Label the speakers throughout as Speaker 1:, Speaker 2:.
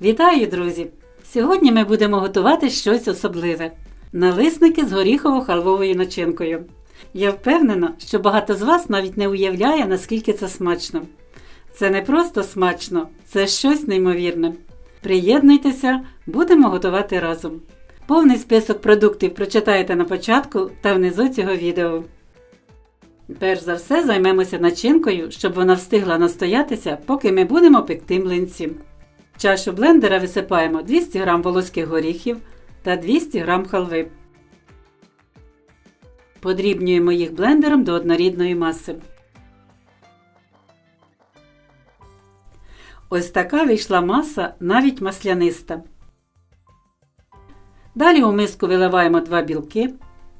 Speaker 1: Вітаю, друзі! Сьогодні ми будемо готувати щось особливе налисники з горіхово-халвовою начинкою. Я впевнена, що багато з вас навіть не уявляє, наскільки це смачно. Це не просто смачно, це щось неймовірне. Приєднуйтеся, будемо готувати разом. Повний список продуктів прочитаєте на початку та внизу цього відео. Перш за все займемося начинкою, щоб вона встигла настоятися, поки ми будемо пекти млинці. Чашу блендера висипаємо 200 г волоських горіхів та 200 г халви. Подрібнюємо їх блендером до однорідної маси. Ось така вийшла маса, навіть масляниста. Далі у миску виливаємо два білки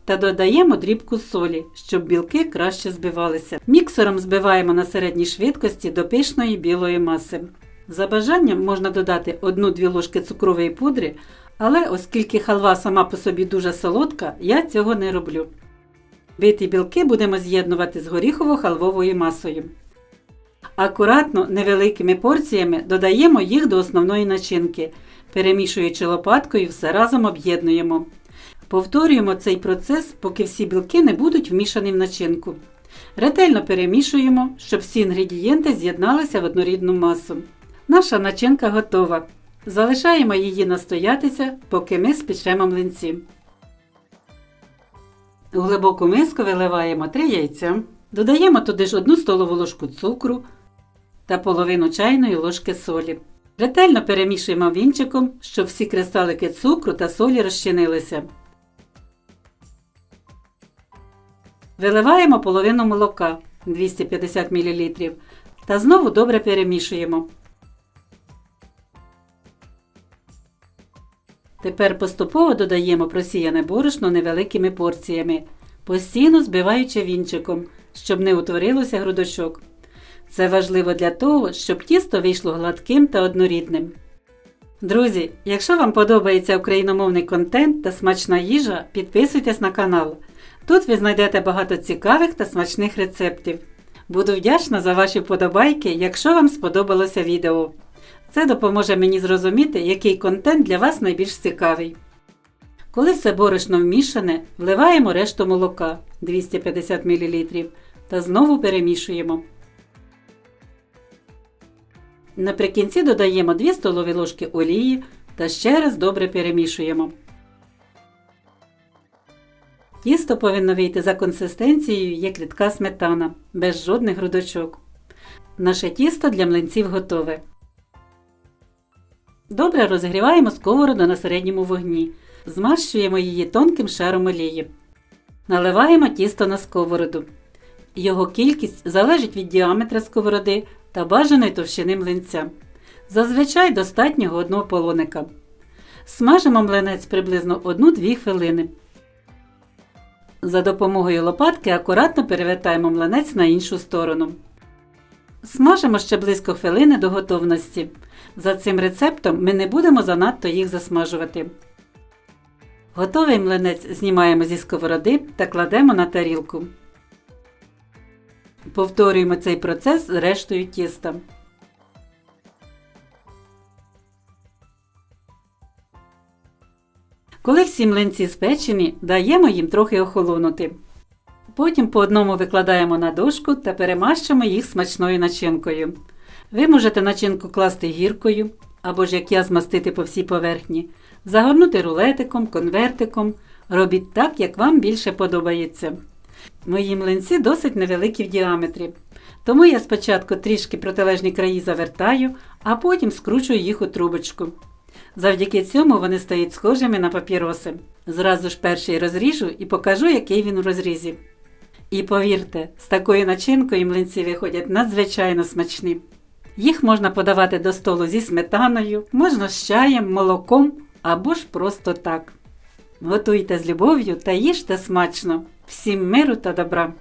Speaker 1: та додаємо дрібку солі, щоб білки краще збивалися. Міксером збиваємо на середній швидкості до пишної білої маси. За бажанням можна додати 1-2 ложки цукрової пудри, але оскільки халва сама по собі дуже солодка, я цього не роблю. Биті білки будемо з'єднувати з горіхово-халвовою масою. Акуратно невеликими порціями додаємо їх до основної начинки, перемішуючи лопаткою, все разом об'єднуємо. Повторюємо цей процес, поки всі білки не будуть вмішані в начинку. Ретельно перемішуємо, щоб всі інгредієнти з'єдналися в однорідну масу. Наша начинка готова. Залишаємо її настоятися, поки ми спечемо млинці. У глибоку миску виливаємо 3 яйця. Додаємо туди ж 1 столову ложку цукру та половину чайної ложки солі. Ретельно перемішуємо вінчиком, щоб всі кристалики цукру та солі розчинилися. Виливаємо половину молока 250 мл та знову добре перемішуємо. Тепер поступово додаємо просіяне борошно невеликими порціями, постійно збиваючи вінчиком, щоб не утворилося грудочок. Це важливо для того, щоб тісто вийшло гладким та однорідним. Друзі, якщо вам подобається україномовний контент та смачна їжа, підписуйтесь на канал. Тут ви знайдете багато цікавих та смачних рецептів. Буду вдячна за ваші вподобайки, якщо вам сподобалося відео. Це допоможе мені зрозуміти, який контент для вас найбільш цікавий. Коли все борошно вмішане, вливаємо решту молока 250 мл та знову перемішуємо. Наприкінці додаємо 2 столові ложки олії та ще раз добре перемішуємо. Тісто повинно вийти за консистенцією як рідка сметана, без жодних грудочок. Наше тісто для млинців готове. Добре розгріваємо сковороду на середньому вогні. Змащуємо її тонким шаром олії. Наливаємо тісто на сковороду. Його кількість залежить від діаметра сковороди та бажаної товщини млинця. Зазвичай достатньо одного полоника. Смажимо млинець приблизно 1-2 хвилини. За допомогою лопатки акуратно перевертаємо млинець на іншу сторону. Смажимо ще близько хвилини до готовності. За цим рецептом ми не будемо занадто їх засмажувати. Готовий млинець знімаємо зі сковороди та кладемо на тарілку. Повторюємо цей процес з рештою тіста. Коли всі млинці спечені, даємо їм трохи охолонути. Потім по одному викладаємо на дошку та перемащуємо їх смачною начинкою. Ви можете начинку класти гіркою, або ж як я змастити по всій поверхні, загорнути рулетиком, конвертиком. Робіть так, як вам більше подобається. Мої млинці досить невеликі в діаметрі, тому я спочатку трішки протилежні краї завертаю, а потім скручую їх у трубочку. Завдяки цьому вони стають схожими на папіроси. Зразу ж перший розріжу і покажу, який він у розрізі. І повірте, з такою начинкою млинці виходять надзвичайно смачні. Їх можна подавати до столу зі сметаною, можна з чаєм, молоком або ж просто так. Готуйте з любов'ю та їжте смачно. Всім миру та добра!